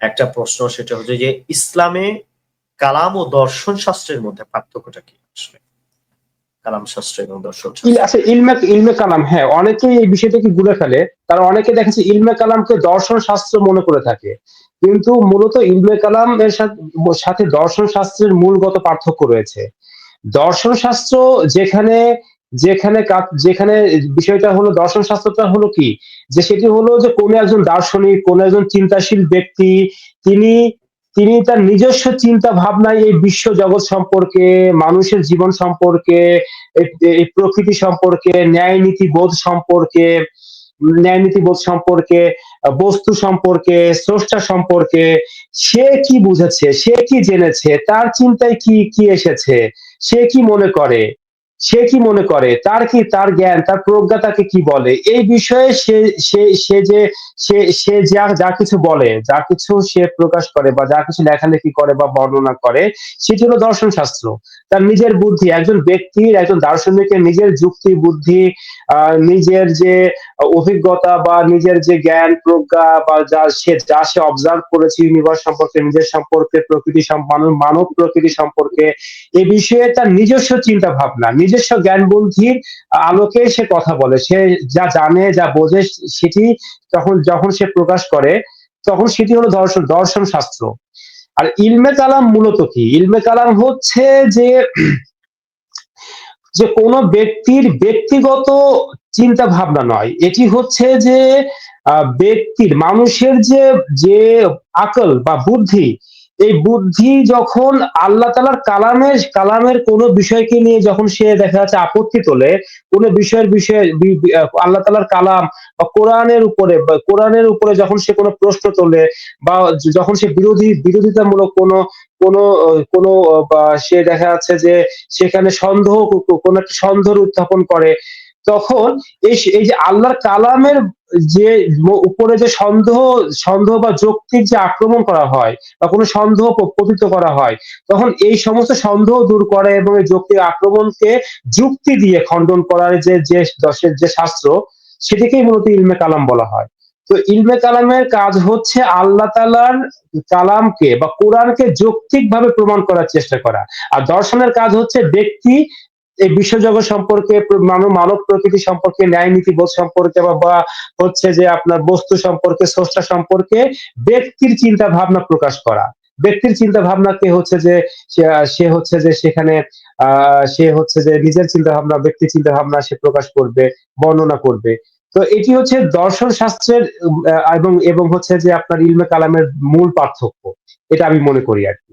একটা প্রশ্ন, সেটা হচ্ছে যে ইসলামে কালাম ও দর্শন শাস্ত্রের মধ্যে পার্থক্যটা কি আসলে? আচ্ছা ইলমে কালাম হ্যাঁ অনেকেই এই বিষয়টাকে ফেলে? অনেকে দেখেছে ইলমে দর্শন শাস্ত্র মনে করে থাকে। কিন্তু মূলত কালাম এর সাথে দর্শন শাস্ত্রের মূলগত পার্থক্য রয়েছে। দর্শন শাস্ত্র যেখানে যেখানে যেখানে বিষয়টা হলো দর্শন শাস্ত্রটা হলো কি? যে সেটি হলো যে কোন একজন দার্শনিক, কোন একজন চিন্তাশীল ব্যক্তি, তিনি তিনি তার নিজস্ব চিন্তা ভাবনায় এই বিশ্ব জগৎ সম্পর্কে, মানুষের জীবন সম্পর্কে এই প্রকৃতি সম্পর্কে, ন্যায় নীতি বোধ সম্পর্কে, ন্যায় নীতি বোধ সম্পর্কে, বস্তু সম্পর্কে, স্রষ্টা সম্পর্কে, সে কি বুঝেছে, সে কি জেনেছে, তার চিন্তায় কি কি এসেছে, সে কি মনে করে? সে কি মনে করে? তার কি, তার জ্ঞান, তার প্রজ্ঞা তাকে কি বলে? এই বিষয়ে সে সে সে যে, সে যা যা কিছু বলে, যা কিছু সে প্রকাশ করে বা যা কিছু লেখালেখি করে বা বর্ণনা করে, সেটি হলো দর্শন শাস্ত্র তার নিজের বুদ্ধি, একজন ব্যক্তির, একজন দার্শনিকের নিজের যুক্তি, বুদ্ধি নিজের যে অভিজ্ঞতা বা নিজের যে জ্ঞান, প্রজ্ঞা বা যা সে যা সে অবজার্ভ করেছে ইউনিভার্স সম্পর্কে, নিজের সম্পর্কে, প্রকৃতি মানব প্রকৃতি সম্পর্কে, এ বিষয়ে তার নিজস্ব চিন্তা ভাবনা নিজস্ব জ্ঞান বুদ্ধির আলোকে সে কথা বলে। সে যা জানে, যা বোঝে সেটি তখন, যখন সে প্রকাশ করে, তখন সেটি হলো দর্শন দর্শন শাস্ত্র। আর ইলমে কালাম মূলত কি? ইলমে কালাম হচ্ছে যে যে কোনো ব্যক্তির ব্যক্তিগত চিন্তা ভাবনা নয়। এটি হচ্ছে যে ব্যক্তির, মানুষের যে যে আকল বা বুদ্ধি এই বুদ্ধি যখন আল্লাহ তালার কালামের কালামের কোনো বিষয়কে নিয়ে যখন সে দেখা যাচ্ছে আপত্তি তোলে, কোনো বিষয়ের বিষয়ে আল্লাহ তালার কালাম বা কোরআনের উপরে, বা কোরআনের উপরে যখন সে কোনো প্রশ্ন তোলে বা যখন সে বিরোধী, বিরোধিতামূলক কোনো কোনো কোনো সে দেখা যাচ্ছে যে সেখানে সন্দেহ কোন একটা সন্দেহ উত্থাপন করে তখন এই এই যে আল্লাহর কালামের যে উপরে যে সন্দেহ সন্দেহ বা যৌক্তিক যে আক্রমণ করা হয় বা কোনো সন্দেহ পতিত করা হয়, তখন এই সমস্ত সন্দেহ দূর করে এবং এই যৌক্তিক আক্রমণকে যুক্তি দিয়ে খণ্ডন করার যে যে দশের যে শাস্ত্র, সেটিকেই মূলত ইলমে কালাম বলা হয়। তো ইলমে কালামের কাজ হচ্ছে আল্লাহ তালার কালামকে বা কোরআনকে যৌক্তিকভাবে প্রমাণ করার চেষ্টা করা। আর দর্শনের কাজ হচ্ছে ব্যক্তি এই বিশ্বজগৎ সম্পর্কে, মানব প্রকৃতি সম্পর্কে, ন্যায় নীতি বোধ সম্পর্কে বা হচ্ছে যে আপনার বস্তু সম্পর্কে, স্রষ্টা সম্পর্কে ব্যক্তির চিন্তা ভাবনা প্রকাশ করা। ব্যক্তির চিন্তা ভাবনাকে হচ্ছে যে, সে- হচ্ছে যে সেখানে সে হচ্ছে যে নিজের চিন্তা ভাবনা ব্যক্তি চিন্তা ভাবনা সে প্রকাশ করবে, বর্ণনা করবে। তো এটি হচ্ছে দর্শন শাস্ত্রের, এবং এবং হচ্ছে যে আপনার ইলমে কালামের মূল পার্থক্য। এটা আমি মনে করি আর কি।